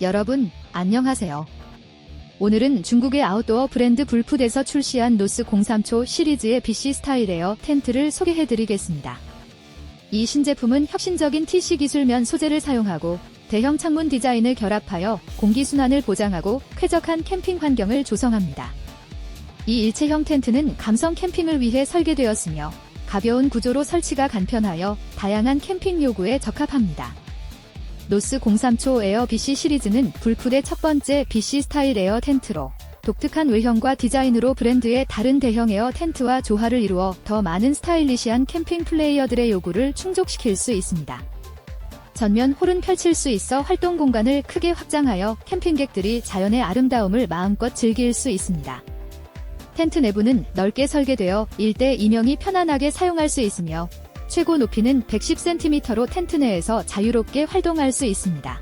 여러분, 안녕하세요. 오늘은 중국의 아웃도어 브랜드 불풋에서 출시한 노스 03초 시리즈의 BC 스타일 에어 텐트를 소개해드리겠습니다. 이 신제품은 혁신적인 TC 기술면 소재를 사용하고 대형 창문 디자인을 결합하여 공기순환을 보장하고 쾌적한 캠핑 환경을 조성합니다. 이 일체형 텐트는 감성 캠핑을 위해 설계되었으며 가벼운 구조로 설치가 간편하여 다양한 캠핑 요구에 적합합니다. 노스 03초 에어 BC 시리즈는 불풀의 첫 번째 BC 스타일 에어 텐트로 독특한 외형과 디자인으로 브랜드의 다른 대형 에어 텐트와 조화를 이루어 더 많은 스타일리시한 캠핑 플레이어들의 요구를 충족시킬 수 있습니다. 전면 홀은 펼칠 수 있어 활동 공간을 크게 확장하여 캠핑객들이 자연의 아름다움을 마음껏 즐길 수 있습니다. 텐트 내부는 넓게 설계되어 일대 이명이 편안하게 사용할 수 있으며 최고 높이는 110cm로 텐트 내에서 자유롭게 활동할 수 있습니다.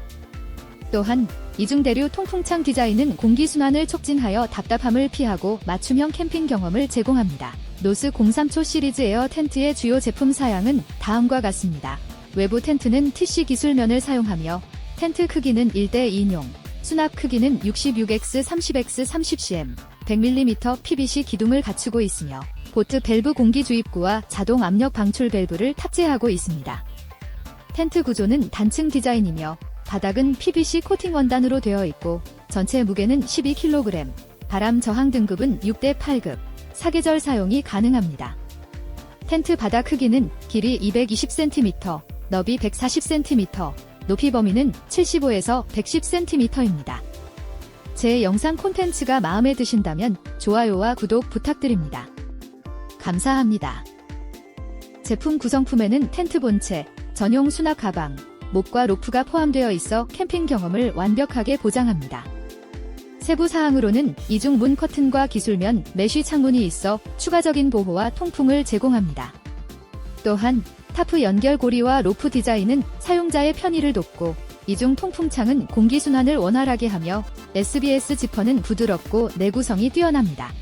또한 이중대류 통풍창 디자인은 공기순환을 촉진하여 답답함을 피하고 맞춤형 캠핑 경험을 제공합니다. 노스 03초 시리즈 에어 텐트의 주요 제품 사양은 다음과 같습니다. 외부 텐트는 TC 기술면을 사용하며 텐트 크기는 1대 2인용, 수납 크기는 66x 30x 30cm, 100mm PVC 기둥을 갖추고 있으며 보트 밸브 공기 주입구와 자동 압력 방출 밸브를 탑재하고 있습니다. 텐트 구조는 단층 디자인이며 바닥은 PVC 코팅 원단으로 되어 있고 전체 무게는 12kg, 바람 저항 등급은 6대 8급, 사계절 사용이 가능합니다. 텐트 바닥 크기는 길이 220cm, 너비 140cm, 높이 범위는 75에서 110cm입니다. 제 영상 콘텐츠가 마음에 드신다면 좋아요와 구독 부탁드립니다. 감사합니다. 제품 구성품에는 텐트 본체, 전용 수납 가방, 목과 로프가 포함되어 있어 캠핑 경험을 완벽하게 보장합니다. 세부 사항으로는 이중 문 커튼과 기술면 메쉬 창문이 있어 추가적인 보호와 통풍을 제공합니다. 또한 타프 연결 고리와 로프 디자인은 사용자의 편의를 돕고 이중 통풍창은 공기순환을 원활하게 하며 SBS 지퍼는 부드럽고 내구성이 뛰어납니다.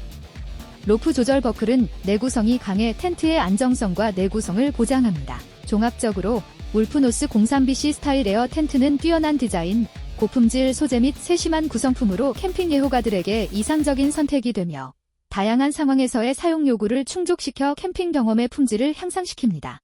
로프 조절 버클은 내구성이 강해 텐트의 안정성과 내구성을 보장합니다. 종합적으로 울프노스 03BC 스타일 에어 텐트는 뛰어난 디자인, 고품질 소재 및 세심한 구성품으로 캠핑 애호가들에게 이상적인 선택이 되며 다양한 상황에서의 사용 요구를 충족시켜 캠핑 경험의 품질을 향상시킵니다.